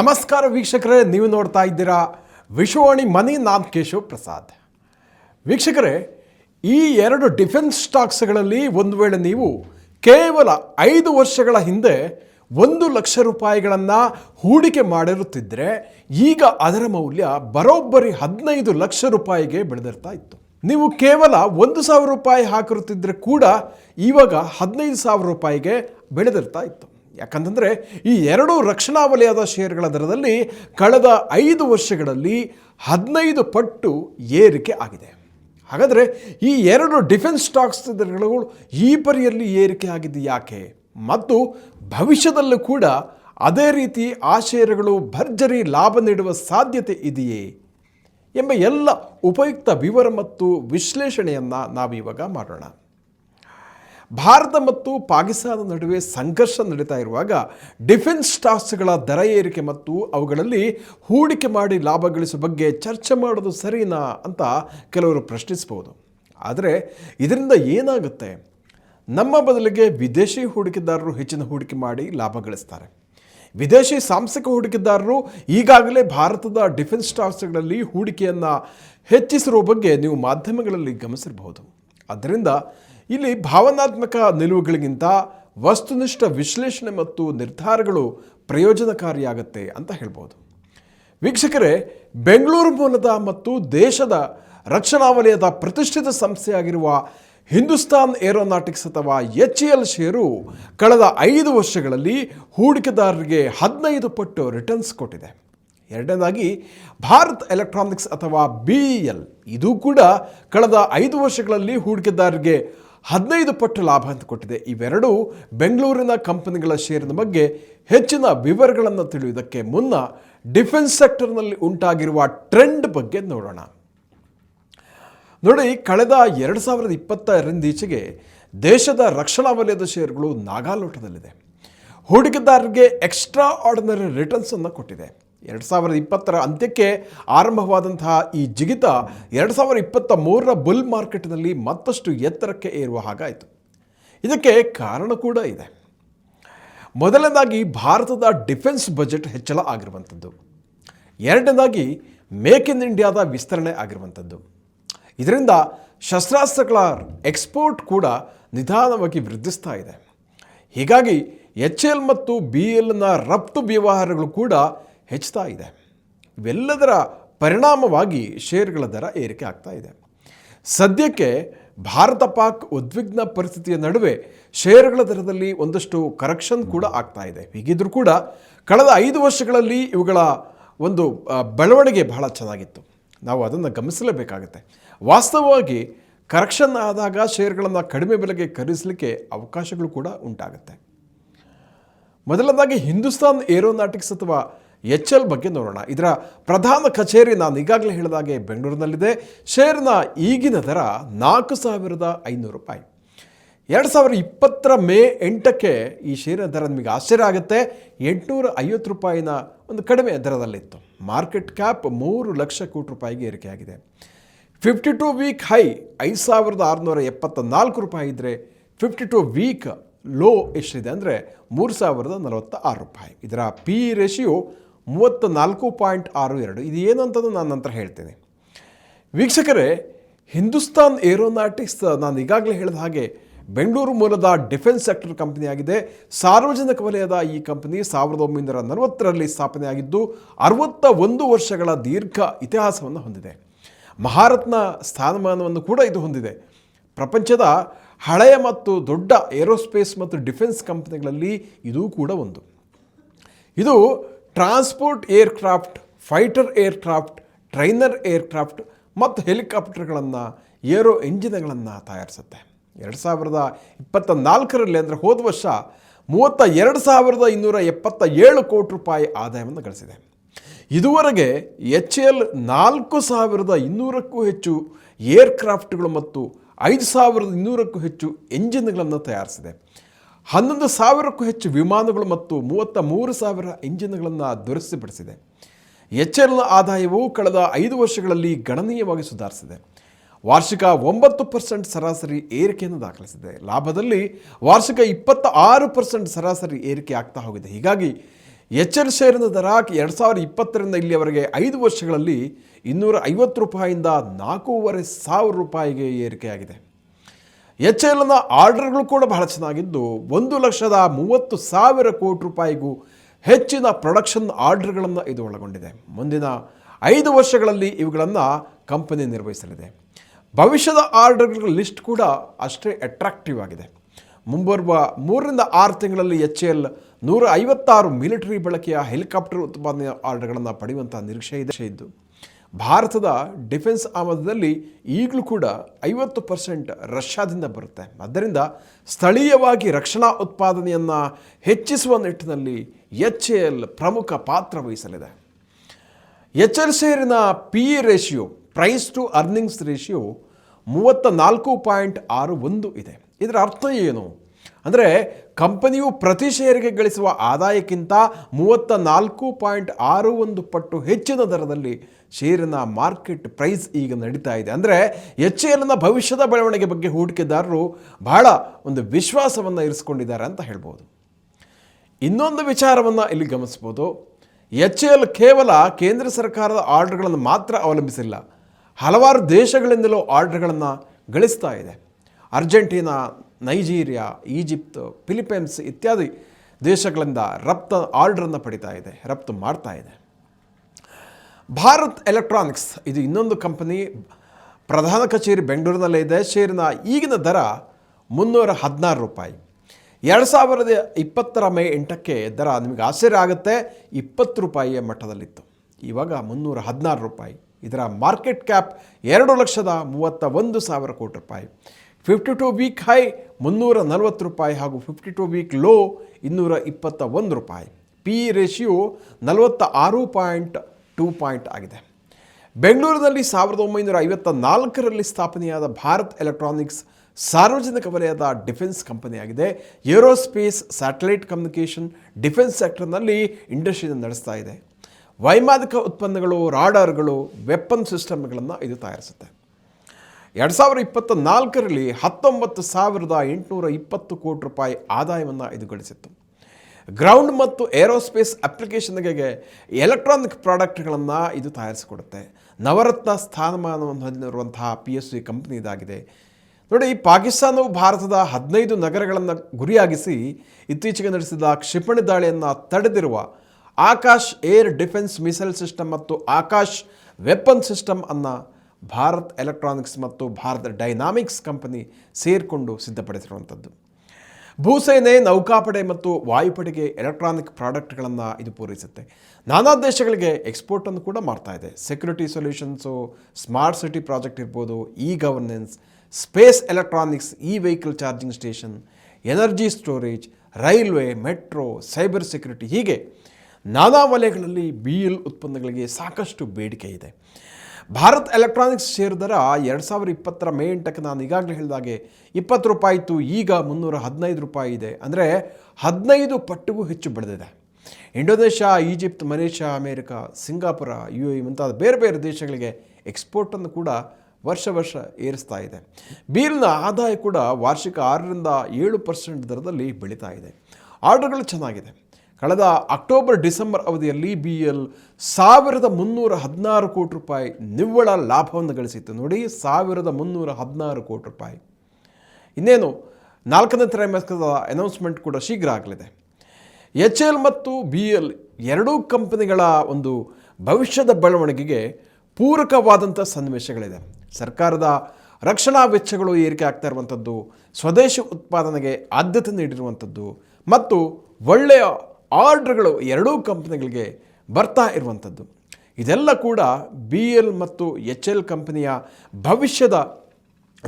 ನಮಸ್ಕಾರ ವೀಕ್ಷಕರೇ, ನೀವು ನೋಡ್ತಾ ಇದ್ದೀರಾ ವಿಶ್ವವಾಣಿ ಮನಿ ನಾನ್ ಕೇಶವ್ ಪ್ರಸಾದ್. ವೀಕ್ಷಕರೇ, ಈ ಎರಡು ಡಿಫೆನ್ಸ್ ಸ್ಟಾಕ್ಸ್ಗಳಲ್ಲಿ ಒಂದು ವೇಳೆ ನೀವು ಕೇವಲ ಐದು ವರ್ಷಗಳ ಹಿಂದೆ ಒಂದು ಲಕ್ಷ ರೂಪಾಯಿಗಳನ್ನು ಹೂಡಿಕೆ ಮಾಡಿರುತ್ತಿದ್ದರೆ ಈಗ ಅದರ ಮೌಲ್ಯ ಬರೋಬ್ಬರಿ ಹದಿನೈದು ಲಕ್ಷ ರೂಪಾಯಿಗೆ ಬೆಳೆದಿರ್ತಾ ಇತ್ತು. ನೀವು ಕೇವಲ ಒಂದು ಸಾವಿರ ರೂಪಾಯಿ ಹಾಕಿರುತ್ತಿದ್ದರೆ ಕೂಡ ಇವಾಗ ಹದಿನೈದು ಸಾವಿರ ರೂಪಾಯಿಗೆ ಬೆಳೆದಿರ್ತಾ ಇತ್ತು. ಯಾಕಂತಂದರೆ ಈ ಎರಡು ರಕ್ಷಣಾ ವಲಯದ ಷೇರುಗಳ ದರದಲ್ಲಿ ಕಳೆದ ಐದು ವರ್ಷಗಳಲ್ಲಿ ಹದಿನೈದು ಪಟ್ಟು ಏರಿಕೆ ಆಗಿದೆ. ಹಾಗಾದರೆ ಈ ಎರಡು ಡಿಫೆನ್ಸ್ ಸ್ಟಾಕ್ಸ್ ದರಗಳು ಈ ಪರಿಯಲ್ಲಿ ಏರಿಕೆ ಆಗಿದ್ದು ಯಾಕೆ? ಮತ್ತು ಭವಿಷ್ಯದಲ್ಲೂ ಕೂಡ ಅದೇ ರೀತಿ ಆ ಷೇರುಗಳು ಭರ್ಜರಿ ಲಾಭ ನೀಡುವ ಸಾಧ್ಯತೆ ಇದೆಯೇ? ಎಂಬ ಎಲ್ಲ ಉಪಯುಕ್ತ ವಿವರ ಮತ್ತು ವಿಶ್ಲೇಷಣೆಯನ್ನು ನಾವಿವಾಗ ಮಾಡೋಣ. ಭಾರತ ಮತ್ತು ಪಾಕಿಸ್ತಾನದ ನಡುವೆ ಸಂಘರ್ಷ ನಡೀತಾ ಇರುವಾಗ ಡಿಫೆನ್ಸ್ ಸ್ಟಾಕ್ಸ್ಗಳ ದರ ಏರಿಕೆ ಮತ್ತು ಅವುಗಳಲ್ಲಿ ಹೂಡಿಕೆ ಮಾಡಿ ಲಾಭ ಗಳಿಸುವ ಬಗ್ಗೆ ಚರ್ಚೆ ಮಾಡೋದು ಸರಿನಾ ಅಂತ ಕೆಲವರು ಪ್ರಶ್ನಿಸಬಹುದು. ಆದರೆ ಇದರಿಂದ ಏನಾಗುತ್ತೆ? ನಮ್ಮ ಬದಲಿಗೆ ವಿದೇಶಿ ಹೂಡಿಕೆದಾರರು ಹೆಚ್ಚಿನ ಹೂಡಿಕೆ ಮಾಡಿ ಲಾಭ ಗಳಿಸ್ತಾರೆ. ವಿದೇಶಿ ಸಾಂಸ್ಥಿಕ ಹೂಡಿಕೆದಾರರು ಈಗಾಗಲೇ ಭಾರತದ ಡಿಫೆನ್ಸ್ ಸ್ಟಾಕ್ಸ್ಗಳಲ್ಲಿ ಹೂಡಿಕೆಯನ್ನು ಹೆಚ್ಚಿಸಿರುವ ಬಗ್ಗೆ ನೀವು ಮಾಧ್ಯಮಗಳಲ್ಲಿ ಗಮನಿಸಿರಬಹುದು. ಆದ್ದರಿಂದ ಇಲ್ಲಿ ಭಾವನಾತ್ಮಕ ನಿಲುವುಗಳಿಗಿಂತ ವಸ್ತುನಿಷ್ಠ ವಿಶ್ಲೇಷಣೆ ಮತ್ತು ನಿರ್ಧಾರಗಳು ಪ್ರಯೋಜನಕಾರಿಯಾಗತ್ತೆ ಅಂತ ಹೇಳ್ಬೋದು. ವೀಕ್ಷಕರೇ, ಬೆಂಗಳೂರು ಮೂಲದ ಮತ್ತು ದೇಶದ ರಕ್ಷಣಾ ವಲಯದ ಪ್ರತಿಷ್ಠಿತ ಸಂಸ್ಥೆಯಾಗಿರುವ ಹಿಂದೂಸ್ತಾನ್ ಏರೋನಾಟಿಕ್ಸ್ ಅಥವಾ ಎಚ್ ಎಲ್ ಷೇರು ಕಳೆದ ಐದು ವರ್ಷಗಳಲ್ಲಿ ಹೂಡಿಕೆದಾರರಿಗೆ ಹದಿನೈದು ಪಟ್ಟು ರಿಟರ್ನ್ಸ್ ಕೊಟ್ಟಿದೆ. ಎರಡನೇದಾಗಿ, ಭಾರತ್ ಎಲೆಕ್ಟ್ರಾನಿಕ್ಸ್ ಅಥವಾ ಬಿ ಎಲ್, ಇದು ಕೂಡ ಕಳೆದ ಐದು ವರ್ಷಗಳಲ್ಲಿ ಹೂಡಿಕೆದಾರರಿಗೆ ಹದಿನೈದು ಪಟ್ಟು ಲಾಭ ಅಂತ ಕೊಟ್ಟಿದೆ. ಇವೆರಡೂ ಬೆಂಗಳೂರಿನ ಕಂಪನಿಗಳ ಷೇರಿನ ಬಗ್ಗೆ ಹೆಚ್ಚಿನ ವಿವರಗಳನ್ನು ತಿಳಿಯುವುದಕ್ಕೆ ಮುನ್ನ ಡಿಫೆನ್ಸ್ ಸೆಕ್ಟರ್ನಲ್ಲಿ ಉಂಟಾಗಿರುವ ಟ್ರೆಂಡ್ ಬಗ್ಗೆ ನೋಡೋಣ. ನೋಡಿ, ಕಳೆದ ಎರಡು ಸಾವಿರದ ಇಪ್ಪತ್ತರಿಂದೀಚೆಗೆ ದೇಶದ ರಕ್ಷಣಾ ವಲಯದ ಷೇರುಗಳು ನಾಗಾಲೋಟದಲ್ಲಿದೆ. ಹೂಡಿಕೆದಾರರಿಗೆ ಎಕ್ಸ್ಟ್ರಾ ಆರ್ಡಿನರಿ ರಿಟರ್ನ್ಸನ್ನು ಕೊಟ್ಟಿದೆ. ಎರಡು ಸಾವಿರದ ಇಪ್ಪತ್ತರ ಅಂತ್ಯಕ್ಕೆ ಆರಂಭವಾದಂತಹ ಈ ಜಿಗಿತ ಎರಡು ಸಾವಿರದ ಇಪ್ಪತ್ತ ಮೂರರ ಬುಲ್ ಮಾರ್ಕೆಟ್ನಲ್ಲಿ ಮತ್ತಷ್ಟು ಎತ್ತರಕ್ಕೆ ಏರುವ ಹಾಗಾಯಿತು. ಇದಕ್ಕೆ ಕಾರಣ ಕೂಡ ಇದೆ. ಮೊದಲನೇದಾಗಿ ಭಾರತದ ಡಿಫೆನ್ಸ್ ಬಜೆಟ್ ಹೆಚ್ಚಳ ಆಗಿರುವಂಥದ್ದು. ಎರಡನೇದಾಗಿ ಮೇಕ್ ಇನ್ ಇಂಡಿಯಾದ ವಿಸ್ತರಣೆ ಆಗಿರುವಂಥದ್ದು. ಇದರಿಂದ ಶಸ್ತ್ರಾಸ್ತ್ರಗಳ ಎಕ್ಸ್ಪೋರ್ಟ್ ಕೂಡ ನಿಧಾನವಾಗಿ ವೃದ್ಧಿಸ್ತಾ ಇದೆ. ಹೀಗಾಗಿ ಎಚ್ ಎಲ್ ಮತ್ತು ಬಿ ಎಲ್ನ ರಫ್ತು ವ್ಯವಹಾರಗಳು ಕೂಡ ಹೆಚ್ಚುತ್ತಾ ಇದೆ. ಇವೆಲ್ಲದರ ಪರಿಣಾಮವಾಗಿ ಷೇರುಗಳ ದರ ಏರಿಕೆ ಆಗ್ತಾ ಇದೆ. ಸದ್ಯಕ್ಕೆ ಭಾರತ ಪಾಕ್ ಉದ್ವಿಗ್ನ ಪರಿಸ್ಥಿತಿಯ ನಡುವೆ ಷೇರುಗಳ ದರದಲ್ಲಿ ಒಂದಷ್ಟು ಕರೆಕ್ಷನ್ ಕೂಡ ಆಗ್ತಾ ಇದೆ. ಹೀಗಿದ್ರೂ ಕೂಡ ಕಳೆದ ಐದು ವರ್ಷಗಳಲ್ಲಿ ಇವುಗಳ ಒಂದು ಬೆಳವಣಿಗೆ ಬಹಳ ಚೆನ್ನಾಗಿತ್ತು. ನಾವು ಅದನ್ನು ಗಮನಿಸಲೇಬೇಕಾಗುತ್ತೆ. ವಾಸ್ತವವಾಗಿ ಕರೆಕ್ಷನ್ ಆದಾಗ ಷೇರುಗಳನ್ನು ಕಡಿಮೆ ಬೆಲೆಗೆ ಖರೀದಿಸಲಿಕ್ಕೆ ಅವಕಾಶಗಳು ಕೂಡ ಉಂಟಾಗುತ್ತೆ. ಮೊದಲನೇದಾಗಿ ಹಿಂದೂಸ್ತಾನ್ ಏರೋನಾಟಿಕ್ಸ್ ಅಥವಾ ಎಚ್ ಎಲ್ ಬಗ್ಗೆ ನೋಡೋಣ. ಇದರ ಪ್ರಧಾನ ಕಚೇರಿ ನಾನು ಈಗಾಗಲೇ ಹೇಳಿದಾಗೆ ಬೆಂಗಳೂರಿನಲ್ಲಿದೆ. ಶೇರ್ನ ಈಗಿನ ದರ ನಾಲ್ಕು ಸಾವಿರದ ಐನೂರು ರೂಪಾಯಿ. ಎರಡು ಸಾವಿರದ ಇಪ್ಪತ್ತರ ಮೇ ಎಂಟಕ್ಕೆ ಈ ಶೇರಿನ ದರ ನಿಮಗೆ ಆಶ್ಚರ್ಯ ಆಗುತ್ತೆ. ಎಂಟುನೂರ ಐವತ್ತು ರೂಪಾಯಿನ ಒಂದು ಕಡಿಮೆ ದರದಲ್ಲಿತ್ತು. ಮಾರ್ಕೆಟ್ ಕ್ಯಾಪ್ ಮೂರು ಲಕ್ಷ ಕೋಟಿ ರೂಪಾಯಿಗೆ ಏರಿಕೆಯಾಗಿದೆ. ಫಿಫ್ಟಿ ಟು ವೀಕ್ ಹೈ ಐದು ಸಾವಿರದ ಆರುನೂರ ಎಪ್ಪತ್ತ ನಾಲ್ಕು ರೂಪಾಯಿ ಇದ್ದರೆ ಫಿಫ್ಟಿ ಟು ವೀಕ್ ಲೋ ಎಷ್ಟಿದೆ ಅಂದರೆ ಮೂರು ಸಾವಿರದ ನಲವತ್ತ ಆರು ರೂಪಾಯಿ. ಇದರ ಪಿ ರೇಷಿಯೋ ಮೂವತ್ತ ನಾಲ್ಕು ಪಾಯಿಂಟ್ ಆರು ಎರಡು. ಇದು ಏನು ಅಂತಂದು ನಾನು ನಂತರ ಹೇಳ್ತೇನೆ. ವೀಕ್ಷಕರೇ, ಹಿಂದೂಸ್ತಾನ್ ಏರೋನಾಟಿಕ್ಸ್ ನಾನು ಈಗಾಗಲೇ ಹೇಳಿದ ಹಾಗೆ ಬೆಂಗಳೂರು ಮೂಲದ ಡಿಫೆನ್ಸ್ ಸೆಕ್ಟರ್ ಕಂಪನಿಯಾಗಿದೆ. ಸಾರ್ವಜನಿಕ ವಲಯದ ಈ ಕಂಪನಿ ಸಾವಿರದ ಒಂಬೈನೂರ ನಲವತ್ತರಲ್ಲಿ ಸ್ಥಾಪನೆಯಾಗಿದ್ದು ಅರವತ್ತ ಒಂದು ವರ್ಷಗಳ ದೀರ್ಘ ಇತಿಹಾಸವನ್ನು ಹೊಂದಿದೆ. ಮಹಾರತ್ನ ಸ್ಥಾನಮಾನವನ್ನು ಕೂಡ ಇದು ಹೊಂದಿದೆ. ಪ್ರಪಂಚದ ಹಳೆಯ ಮತ್ತು ದೊಡ್ಡ ಏರೋಸ್ಪೇಸ್ ಮತ್ತು ಡಿಫೆನ್ಸ್ ಕಂಪನಿಗಳಲ್ಲಿ ಇದೂ ಕೂಡ ಒಂದು. ಇದು transport aircraft, fighter aircraft, trainer aircraft ಮತ್ತು ಹೆಲಿಕಾಪ್ಟರ್ಗಳನ್ನು, ಏರೋ ಎಂಜಿನ್ಗಳನ್ನು ತಯಾರಿಸುತ್ತೆ. ಎರಡು ಸಾವಿರದ ಇಪ್ಪತ್ತ ನಾಲ್ಕರಲ್ಲಿ ಅಂದರೆ ಹೋದ ವರ್ಷ ಮೂವತ್ತ ಎರಡು ಸಾವಿರದ ಇನ್ನೂರ ಎಪ್ಪತ್ತ ಏಳು ಕೋಟಿ ರೂಪಾಯಿ ಆದಾಯವನ್ನು ಗಳಿಸಿದೆ. ಇದುವರೆಗೆ ಎಚ್ ಎಲ್ ನಾಲ್ಕು ಸಾವಿರದ ಇನ್ನೂರಕ್ಕೂ ಹೆಚ್ಚು ಏರ್ಕ್ರಾಫ್ಟ್ಗಳು ಮತ್ತು ಐದು ಸಾವಿರದ ಇನ್ನೂರಕ್ಕೂ ಹೆಚ್ಚು ಎಂಜಿನ್ಗಳನ್ನು ತಯಾರಿಸಿದೆ. ಹನ್ನೊಂದು ಸಾವಿರಕ್ಕೂ ಹೆಚ್ಚು ವಿಮಾನಗಳು ಮತ್ತು ಮೂವತ್ತ ಮೂರು ಸಾವಿರ ಇಂಜಿನ್ಗಳನ್ನು ದುರಸ್ತಿಪಡಿಸಿದೆ. ಎಚ್ ಎಲ್ನ ಆದಾಯವು ಕಳೆದ ಐದು ವರ್ಷಗಳಲ್ಲಿ ಗಣನೀಯವಾಗಿ ಸುಧಾರಿಸಿದೆ. ವಾರ್ಷಿಕ ಒಂಬತ್ತು ಪರ್ಸೆಂಟ್ ಸರಾಸರಿ ಏರಿಕೆಯನ್ನು ದಾಖಲಿಸಿದೆ. ಲಾಭದಲ್ಲಿ ವಾರ್ಷಿಕ ಇಪ್ಪತ್ತ ಆರು ಪರ್ಸೆಂಟ್ ಸರಾಸರಿ ಏರಿಕೆ ಆಗ್ತಾ ಹೋಗಿದೆ. ಹೀಗಾಗಿ ಎಚ್ ಎಲ್ ಶೇರಿನ ದರ ಎರಡು ಸಾವಿರದ ಇಪ್ಪತ್ತರಿಂದ ಇಲ್ಲಿಯವರೆಗೆ ಐದು ವರ್ಷಗಳಲ್ಲಿ ಇನ್ನೂರ ಐವತ್ತು ರೂಪಾಯಿಂದ ನಾಲ್ಕೂವರೆ ಸಾವಿರ ರೂಪಾಯಿಗೆ ಏರಿಕೆಯಾಗಿದೆ. ಎಚ್ ಎಲ್ನ ಆರ್ಡರ್ಗಳು ಕೂಡ ಬಹಳ ಚೆನ್ನಾಗಿದ್ದು, ಒಂದು ಲಕ್ಷದ ಮೂವತ್ತು ಸಾವಿರ ಕೋಟಿ ರೂಪಾಯಿಗೂ ಹೆಚ್ಚಿನ ಪ್ರೊಡಕ್ಷನ್ ಆರ್ಡರ್ಗಳನ್ನು ಇದು ಒಳಗೊಂಡಿದೆ. ಮುಂದಿನ ಐದು ವರ್ಷಗಳಲ್ಲಿ ಇವುಗಳನ್ನು ಕಂಪನಿ ನಿರ್ವಹಿಸಲಿದೆ. ಭವಿಷ್ಯದ ಆರ್ಡರ್ಗಳ ಲಿಸ್ಟ್ ಕೂಡ ಅಷ್ಟೇ ಅಟ್ರಾಕ್ಟಿವ್ ಆಗಿದೆ. ಮುಂಬರುವ ಮೂರರಿಂದ ಆರು ತಿಂಗಳಲ್ಲಿ ಎಚ್ ಎಲ್ ನೂರ ಐವತ್ತಾರು ಮಿಲಿಟರಿ ಬಳಕೆಯ ಹೆಲಿಕಾಪ್ಟರ್ ಉತ್ಪಾದನೆಯ ಆರ್ಡರ್ಗಳನ್ನು ಪಡೆಯುವಂಥ ನಿರೀಕ್ಷೆ ಇದೆ. ಇದ್ದು ಭಾರತದ ಡಿಫೆನ್ಸ್ ಆಮದದಲ್ಲಿ ಈಗಲೂ ಕೂಡ ಐವತ್ತು ಪರ್ಸೆಂಟ್ ರಷ್ಯಾದಿಂದ ಬರುತ್ತೆ. ಆದ್ದರಿಂದ ಸ್ಥಳೀಯವಾಗಿ ರಕ್ಷಣಾ ಉತ್ಪಾದನೆಯನ್ನು ಹೆಚ್ಚಿಸುವ ನಿಟ್ಟಿನಲ್ಲಿ ಎಚ್ ಎಲ್ ಪ್ರಮುಖ ಪಾತ್ರ ವಹಿಸಲಿದೆ. H L ಸೇರಿನ P E ratio, price to earnings ratio ಮೂವತ್ತ ನಾಲ್ಕು ಪಾಯಿಂಟ್ ಆರು ಒಂದು ಇದೆ. ಇದರ ಅರ್ಥ ಏನು? ಅಂದರೆ ಕಂಪನಿಯು ಪ್ರತಿ ಷೇರಿಗೆ ಗಳಿಸುವ ಆದಾಯಕ್ಕಿಂತ ಮೂವತ್ತ ನಾಲ್ಕು ಪಾಯಿಂಟ್ ಆರು ಒಂದು ಪಟ್ಟು ಹೆಚ್ಚಿನ ದರದಲ್ಲಿ ಶೇರಿನ ಮಾರ್ಕೆಟ್ ಪ್ರೈಸ್ ಈಗ ನಡೀತಾ ಇದೆ. ಅಂದರೆ ಎಚ್ ಎಲ್ನ ಭವಿಷ್ಯದ ಬೆಳವಣಿಗೆ ಬಗ್ಗೆ ಹೂಡಿಕೆದಾರರು ಬಹಳ ಒಂದು ವಿಶ್ವಾಸವನ್ನು ಇರಿಸ್ಕೊಂಡಿದ್ದಾರೆ ಅಂತ ಹೇಳ್ಬೋದು. ಇನ್ನೊಂದು ವಿಚಾರವನ್ನು ಇಲ್ಲಿ ಗಮನಿಸ್ಬೋದು ಎಚ್ ಎಲ್ ಕೇವಲ ಕೇಂದ್ರ ಸರ್ಕಾರದ ಆರ್ಡರ್ಗಳನ್ನು ಮಾತ್ರ ಅವಲಂಬಿಸಿಲ್ಲ. ಹಲವಾರು ದೇಶಗಳಿಂದಲೂ ಆರ್ಡರ್ಗಳನ್ನು ಗಳಿಸ್ತಾ ಇದೆ. ಅರ್ಜೆಂಟೀನಾ, ನೈಜೀರಿಯಾ ಈಜಿಪ್ಟ್ ಫಿಲಿಪೈನ್ಸ್ ಇತ್ಯಾದಿ ದೇಶಗಳಿಂದ ರಫ್ತು ಆರ್ಡ್ರನ್ನು ಪಡಿತಾ ಇದೆ, ರಫ್ತು ಮಾಡ್ತಾ ಇದೆ. ಭಾರತ್ ಎಲೆಕ್ಟ್ರಾನಿಕ್ಸ್, ಇದು ಇನ್ನೊಂದು ಕಂಪನಿ, ಪ್ರಧಾನ ಕಚೇರಿ ಬೆಂಗಳೂರಿನಲ್ಲೇ ಇದೆ. ಶೇರಿನ ಈಗಿನ ದರ ಮುನ್ನೂರ ಹದಿನಾರು ರೂಪಾಯಿ. ಎರಡು ಸಾವಿರದ ಇಪ್ಪತ್ತರ ಮೇ ಎಂಟಕ್ಕೆ ದರ ನಿಮಗೆ ಆಶ್ಚರ್ಯ ಆಗುತ್ತೆ. ಇಪ್ಪತ್ತು ರೂಪಾಯಿಯ ಮಟ್ಟದಲ್ಲಿತ್ತು. ಇವಾಗ ಮುನ್ನೂರ ಹದಿನಾರು ರೂಪಾಯಿ. ಇದರ ಮಾರ್ಕೆಟ್ ಕ್ಯಾಪ್ ಎರಡು ಲಕ್ಷದ ಮೂವತ್ತ ಒಂದು ಸಾವಿರ ಕೋಟಿ ರೂಪಾಯಿ. ಫಿಫ್ಟಿ ಟು ವೀಕ್ ಹೈ ಮುನ್ನೂರ ನಲವತ್ತು ರೂಪಾಯಿ ಹಾಗೂ ಫಿಫ್ಟಿ ಟು ವೀಕ್ ಲೋ ಇನ್ನೂರ ಇಪ್ಪತ್ತ ಒಂದು ರೂಪಾಯಿ. ಪಿ ರೇಷಿಯೋ ನಲವತ್ತ ಆರು ಪಾಯಿಂಟ್ ಟೂ ಪಾಯಿಂಟ್ ಆಗಿದೆ. ಬೆಂಗಳೂರಿನಲ್ಲಿ ಸಾವಿರದ ಒಂಬೈನೂರ ಐವತ್ತ ನಾಲ್ಕರಲ್ಲಿ ಸ್ಥಾಪನೆಯಾದ ಭಾರತ್ ಎಲೆಕ್ಟ್ರಾನಿಕ್ಸ್ ಸಾರ್ವಜನಿಕ ವಲಯದ ಡಿಫೆನ್ಸ್ ಕಂಪನಿಯಾಗಿದೆ. ಏರೋಸ್ಪೇಸ್ ಸ್ಯಾಟಲೈಟ್ ಕಮ್ಯುನಿಕೇಷನ್ ಡಿಫೆನ್ಸ್ ಸೆಕ್ಟರ್ನಲ್ಲಿ ಇಂಡಸ್ಟ್ರಿಯನ್ನು ನಡೆಸ್ತಾ ಇದೆ. ವೈಮಾನಿಕ ಉತ್ಪನ್ನಗಳು, ರಾಡರ್ಗಳು, ವೆಪನ್ ಸಿಸ್ಟಮ್ಗಳನ್ನು ಇದು ತಯಾರಿಸುತ್ತೆ. ಎರಡು ಸಾವಿರ ಇಪ್ಪತ್ತ ನಾಲ್ಕರಲ್ಲಿ ಹತ್ತೊಂಬತ್ತು ಸಾವಿರದ ಎಂಟುನೂರ ಇಪ್ಪತ್ತು ಕೋಟಿ ರೂಪಾಯಿ ಆದಾಯವನ್ನು ಇದು ಗಳಿಸಿತ್ತು. ಗ್ರೌಂಡ್ ಮತ್ತು ಏರೋಸ್ಪೇಸ್ ಅಪ್ಲಿಕೇಶನ್ಗೆ ಎಲೆಕ್ಟ್ರಾನಿಕ್ ಪ್ರಾಡಕ್ಟ್ಗಳನ್ನು ಇದು ತಯಾರಿಸಿಕೊಡುತ್ತೆ. ನವರತ್ನ ಸ್ಥಾನಮಾನವನ್ನು ಹೊಂದಿರುವಂತಹ ಪಿ ಎಸ್ ಸಿ ಕಂಪ್ನಿ ಇದಾಗಿದೆ ನೋಡಿ, ಪಾಕಿಸ್ತಾನವು ಭಾರತದ ಹದಿನೈದು ನಗರಗಳನ್ನು ಗುರಿಯಾಗಿಸಿ ಇತ್ತೀಚೆಗೆ ನಡೆಸಿದ ಕ್ಷಿಪಣಿ ದಾಳಿಯನ್ನು ತಡೆದಿರುವ Akash air defence missile system ಮತ್ತು ಆಕಾಶ್ ವೆಪನ್ ಸಿಸ್ಟಮ್ ಅನ್ನು ಭಾರತ್ ಎಲೆಕ್ಟ್ರಾನಿಕ್ಸ್ ಮತ್ತು ಭಾರತ್ ಡೈನಾಮಿಕ್ಸ್ ಕಂಪನಿ ಸೇರಿಕೊಂಡು ಸಿದ್ಧಪಡಿಸಿರುವಂಥದ್ದು. ಭೂಸೇನೆ, ನೌಕಾಪಡೆ ಮತ್ತು ವಾಯುಪಡೆಗೆ ಎಲೆಕ್ಟ್ರಾನಿಕ್ ಪ್ರಾಡಕ್ಟ್ಗಳನ್ನು ಇದು ಪೂರೈಸುತ್ತೆ. ನಾನಾ ದೇಶಗಳಿಗೆ ಎಕ್ಸ್ಪೋರ್ಟನ್ನು ಕೂಡ ಮಾಡ್ತಾ ಇದೆ. Security solutions smart city project ಇರ್ಬೋದು e governance space electronics e vehicle charging station energy storage railway metro cyber security ಹೀಗೆ ನಾನಾ ವಲಯಗಳಲ್ಲಿ ಬಿ ಎಲ್ ಉತ್ಪನ್ನಗಳಿಗೆ ಸಾಕಷ್ಟು ಬೇಡಿಕೆ ಇದೆ. ಭಾರತ್ ಎಲೆಕ್ಟ್ರಾನಿಕ್ಸ್ ಶೇರ್ ದರ ಎರಡು ಸಾವಿರದ ಇಪ್ಪತ್ತರ ಮೇ ಎಂಟಕ್ಕೆ ನಾನು ಈಗಾಗಲೇ ಹೇಳಿದಾಗೆ ಇಪ್ಪತ್ತು ರೂಪಾಯಿ ಇತ್ತು, ಈಗ ಮುನ್ನೂರ ಹದಿನೈದು ರೂಪಾಯಿ ಇದೆ. ಅಂದರೆ ಹದಿನೈದು ಪಟ್ಟಿಗೂ ಹೆಚ್ಚು ಬೆಳೆದಿದೆ. Indonesia, Egypt, Malaysia, America, Singapore U A ಮುಂತಾದ ಬೇರೆ ಬೇರೆ ದೇಶಗಳಿಗೆ ಎಕ್ಸ್ಪೋರ್ಟನ್ನು ಕೂಡ ವರ್ಷ ವರ್ಷ ಏರಿಸ್ತಾ ಇದೆ. ಬೀಲ್ನ ಆದಾಯ ಕೂಡ ವಾರ್ಷಿಕ ಆರರಿಂದ ಏಳು ಪರ್ಸೆಂಟ್ ದರದಲ್ಲಿ ಬೆಳೀತಾ ಇದೆ. ಆರ್ಡರ್ಗಳು ಚೆನ್ನಾಗಿದೆ. ಕಳೆದ ಅಕ್ಟೋಬರ್, ಡಿಸೆಂಬರ್ ಅವಧಿಯಲ್ಲಿ ಬಿ ಎಲ್ ಸಾವಿರದ ಮುನ್ನೂರ ಹದಿನಾರು ಕೋಟಿ ರೂಪಾಯಿ ನಿವ್ವಳ ಲಾಭವನ್ನು ಗಳಿಸಿತ್ತು. ನೋಡಿ, ಸಾವಿರದ ಮುನ್ನೂರ ಹದಿನಾರು ಕೋಟಿ ರೂಪಾಯಿ. ಇನ್ನೇನು, ನಾಲ್ಕನೇ ತ್ರೈಮಾಸಿಕದ ಅನೌನ್ಸ್ಮೆಂಟ್ ಕೂಡ ಶೀಘ್ರ ಆಗಲಿದೆ. ಎಚ್ ಎಲ್ ಮತ್ತು ಬಿ ಎಲ್ ಎರಡೂ ಕಂಪನಿಗಳ ಒಂದು ಭವಿಷ್ಯದ ಬೆಳವಣಿಗೆಗೆ ಪೂರಕವಾದಂಥ ಸನ್ನಿವೇಶಗಳಿದೆ. ಸರ್ಕಾರದ ರಕ್ಷಣಾ ವೆಚ್ಚಗಳು ಏರಿಕೆ ಆಗ್ತಾ ಇರುವಂಥದ್ದು, ಸ್ವದೇಶಿ ಉತ್ಪಾದನೆಗೆ ಆದ್ಯತೆ ನೀಡಿರುವಂಥದ್ದು ಮತ್ತು ಒಳ್ಳೆಯ ಆರ್ಡ್ರ್ಗಳು ಎರಡೂ ಕಂಪ್ನಿಗಳಿಗೆ ಬರ್ತಾ ಇರುವಂಥದ್ದು. ಇದೆಲ್ಲ ಕೂಡ ಬಿ ಎಲ್ ಮತ್ತು ಎಚ್ ಎಲ್ ಕಂಪನಿಯ ಭವಿಷ್ಯದ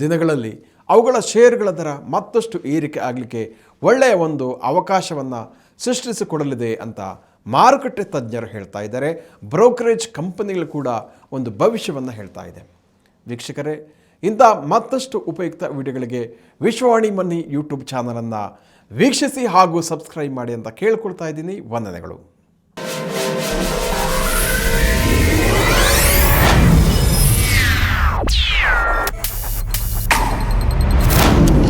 ದಿನಗಳಲ್ಲಿ ಅವುಗಳ ಶೇರ್ಗಳ ದರ ಮತ್ತಷ್ಟು ಏರಿಕೆ ಆಗಲಿಕ್ಕೆ ಒಳ್ಳೆಯ ಒಂದು ಅವಕಾಶವನ್ನು ಸೃಷ್ಟಿಸಿಕೊಡಲಿದೆ ಅಂತ ಮಾರುಕಟ್ಟೆ ತಜ್ಞರು ಹೇಳ್ತಾ ಇದ್ದಾರೆ. ಬ್ರೋಕರೇಜ್ ಕಂಪನಿಗಳು ಕೂಡ ಒಂದು ಭವಿಷ್ಯವನ್ನು ಹೇಳ್ತಾ ಇದೆ. ವೀಕ್ಷಕರೇ, ಇಂಥ ಮತ್ತಷ್ಟು ಉಪಯುಕ್ತ ವಿಡಿಯೋಗಳಿಗೆ ವಿಶ್ವವಾಣಿ ಮನಿ ಯೂಟ್ಯೂಬ್ ಚಾನಲನ್ನು ವೀಕ್ಷಿಸಿ ಹಾಗೂ ಸಬ್ಸ್ಕ್ರೈಬ್ ಮಾಡಿ ಅಂತ ಕೇಳ್ಕೊಳ್ತಾ ಇದ್ದೀನಿ. ವಂದನೆಗಳು.